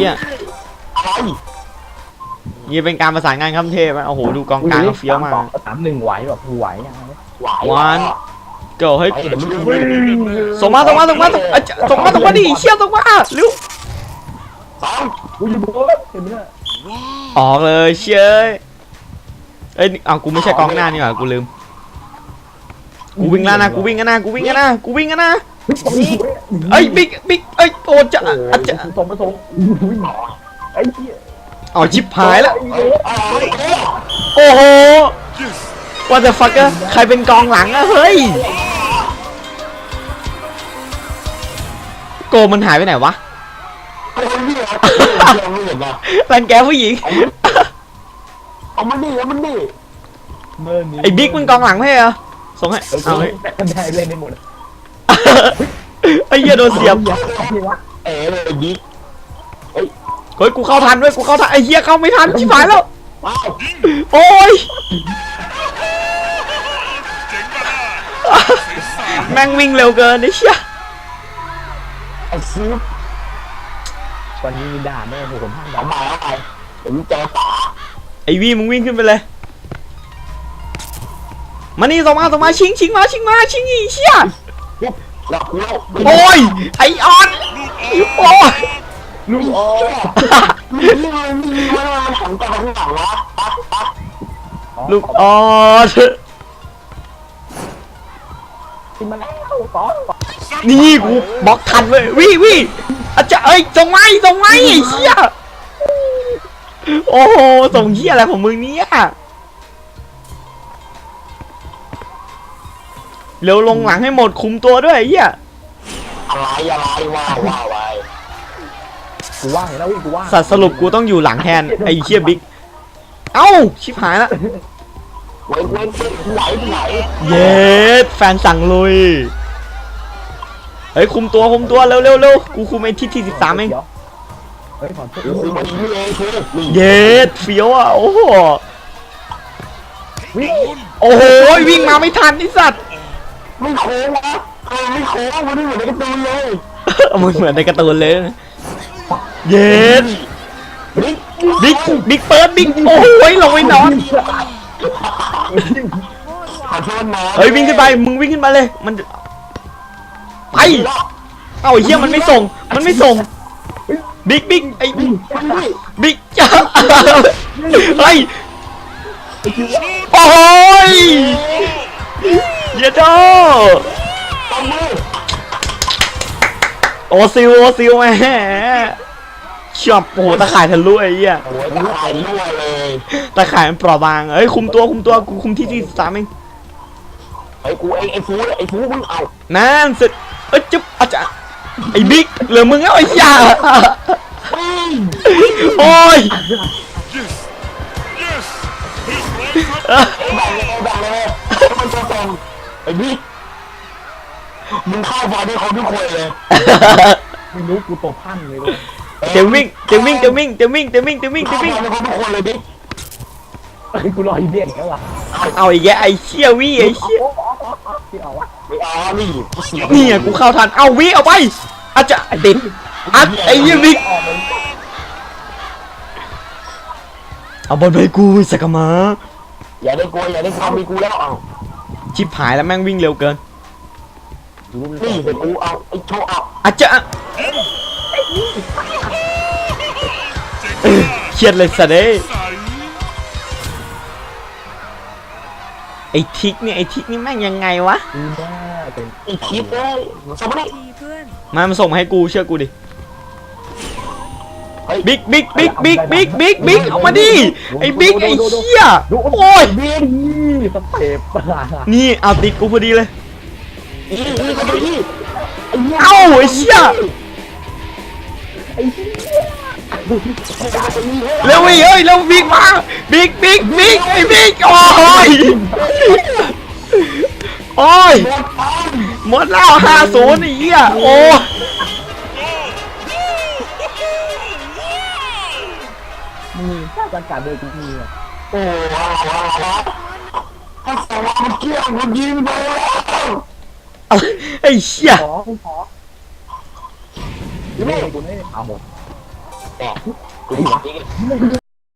เนี่ยอะไรนี่เป็นการประสานงานขั้นเทพอะโอ้โหดูกองกลางเขาเฟี้ยวมากสามหนึ่งไหวแบบไหวยังไงไหววันเกิดเฮ้ยไอ้เดี๋ยวมึงวิ่งส่งมาส่งมาส่งมาส่งอะจะส่งมาส่งมาดิเชี่ยส่งมาเร็วสองอุ้ยโบ๊ทเห็นไหมเนี่ยออกเลยเชี่ยเอ้ยเอากูไม่ใช่กองหน้านี่หว่ากูลืมกูวิ่งแล้วนะกูวิ่งกันนะกูวิ่งกันนะกูวิ่งกันนะ เอ้ยบิ๊กบิ๊กเอ้ยโอ้จะโอ้อะจะยส่งมาส่งอุ้ยไอ้เหี้ยอ๋อชิบหายแล้วเอ้ยอะไรเอ้ยโอ้โห what the fuck อะใครเป็นกองหลังอะเฮ้ยโกมันหายไปไหนวะไอ้คนวิ่งเหรอยังไม่เห็นนะรังแกผู้หญิงเอามันดิเอามันดิเมื่อนี้ไอ้บิ๊กมึงกองหลังไม่ใช่เหรอส่งให้เออเอาเฮ้ยได้เล่นได้หมด ไอ้เหี้ยโดนเสียบเอ๋เลยบิ๊กเฮ้ยกูเข้าทันด้วยกูเข้าทันไอ้เหี้ยเข้าไม่ทันชิบหายแล้วว้าวโอ้ยแม่งวิ่งเร็วเกินไอ้เชี่ยไอ้ซื้อวันนี้มีด่าแม่ผมผมห้ามเอาด่าใหม่เอาใหม่เดี๋ยวมึงเจอป๋าไอ้วีมึงวิ่งขึ้นไปเลยมานี่ส่งมาส่งมาชิงชิงมาชิงมาชิงอีเชี่ยปุ๊บ หลับกูแล้วโอ้ยไอออนโอ้ยลูกอ๋อมึงเรื่องอะไรมึงมีไว้มาหันไปข้างหลังวะปั๊บปั๊บลูกออนกินมาแล้วก่อนนี่กูบล็อกทันเว้ยวิวิอาจจะเอ้ยส่งไม้ส่งไม้ไอ้เชี่ยโอ้โหส่งเชี่ยอะไรของมึงเนี่ย เร็วลงหลังให้หมดคุมตัวด้วยไอ้เหี้ยอะไรอะไรว้าวว้าวว้าวกูว่างแล้วกูว่างสัตว์สรุปกูต้องอยู่หลังแทนไอ้เชี่ยบิ๊กเอ้าชิบหายละเว้นเว้นเว้นไหวไหวเย็ดแฟนสั่งลุยเฮ้ยคุมตัวคุมตัวเร็วเร็วเร็วกูคุมไอ้ที่ที่สิบสามเองเฮ้ยขอโทษกูมาดีเลยคือนี่เย็ดเฟี้ยวอะโอ้โหวิ่งโอ้โหวิ่งมาไม่ทันไอ้สัตว์ ไม่โค้งวะเออไม่โค้งมันไม่เหมือนในการ์ตูนเลยมึงเหมือนในการ์ตูนเลยนะเย็ดบิ๊กบิ๊กบิ๊กเปิดบิ๊กโอ้โหลงไปนอนขอโทษนะเฮ้ยวิ่งขึ้นไปมึงวิ่งขึ้นมาเลย มันไปเอ้าไอ้เหี้ยมันไม่ส่ง มันไม่ส่งบิ๊กบิ๊กไอ้บิ๊กจ้าเฮ้ยโอ้ย เยดโดตบมือโอซิลโอซิลแหม่ชอบโอ้โหตะข่ายทะลุไอ้เหี้ยโอ้ยตายรั่วเลยตะข่ายมันเปราะบางเอ้ยคุมตัวคุมตัวกูคุมที่ที่สามเองไอ้กูไอ้ไอ้ฟูไอ้ฟูมึงเอานั่นสุดเอ้ยจุ๊บอาจารย์ไอ้บิ๊กเหลือมึงแล้วไอ้ยาวิ่งโอ้ยแบ่งเลยแบ่งเลยมันจะส่ง ไอ้บิ๊กมึงเข้าบอลให้เขาทุกคนเลยไม่รู้กูตบพันเลยเดี๋ยววิ่งเดี๋ยววิ่งเดี๋ยววิ่งเดี๋ยววิ่งเดี๋ยววิ่งเดี๋ยววิ่งเดี๋ยววิ่ง เข้าบอลให้เขาทุกคนเลยบิ๊กเฮ้ยกูรออีเดียนแล้วว่ะเอาไอ้แย่ไอ้เชี่ยวี่ไอ้เชี่ยที่เอาวะไม่เอานี่กูเสียนี่ไงกูเข้าทัน เอาวี่เอาไปอาจจะติดอัดไอ้เหี้ยบิ๊กออกเลยเอาบอลไปกูสักกะมาอย่าได้กลัวอย่าได้ความมีกูแล้วเอา ชิบหายแล้วแม่งวิ่งเร็วเกินนี่เป็นกูเอาไอ้โชว์เอาอาจจะเครียดเลยสัตว์เอ้ยไอ้ทิกเนี่ยไอ้ทิกนี่แม่งยังไงวะดูหน้าเป็นไอ้คิดเลยสมมติดีเพื่อนมามันส่งมาให้กูเชื่อกูดิเฮ้ย บิ๊กบิ๊กบิ๊กบิ๊กบิ๊กบิ๊กบิ๊กเอามาดิไอ้บิ๊กไอ้เหี้ยดูโอ้ยเบี้ยนี่สเต็ปนี่เอาติดกูพอดีเลยอีนี่ก็ไปนี่เอ้าไอ้เชี่ยไอ้เหี้ยเร็วอีกเอ้ยเร็วบิ๊กมาบิ๊กบิ๊กบิ๊กไอ้บิ๊กโอ้ยโอ้ยหมดแล้วห้าศูนย์ไอ้เหี้ยโอ้มึ งถ้าการการเดินกูมีอะโอ้โหถ้าสองมันเกี่ยวมันยิงไปแล้วไอ้เชี่ยขอกูขอกูไม่กูไม่เอาหมดแต่กูถามจริง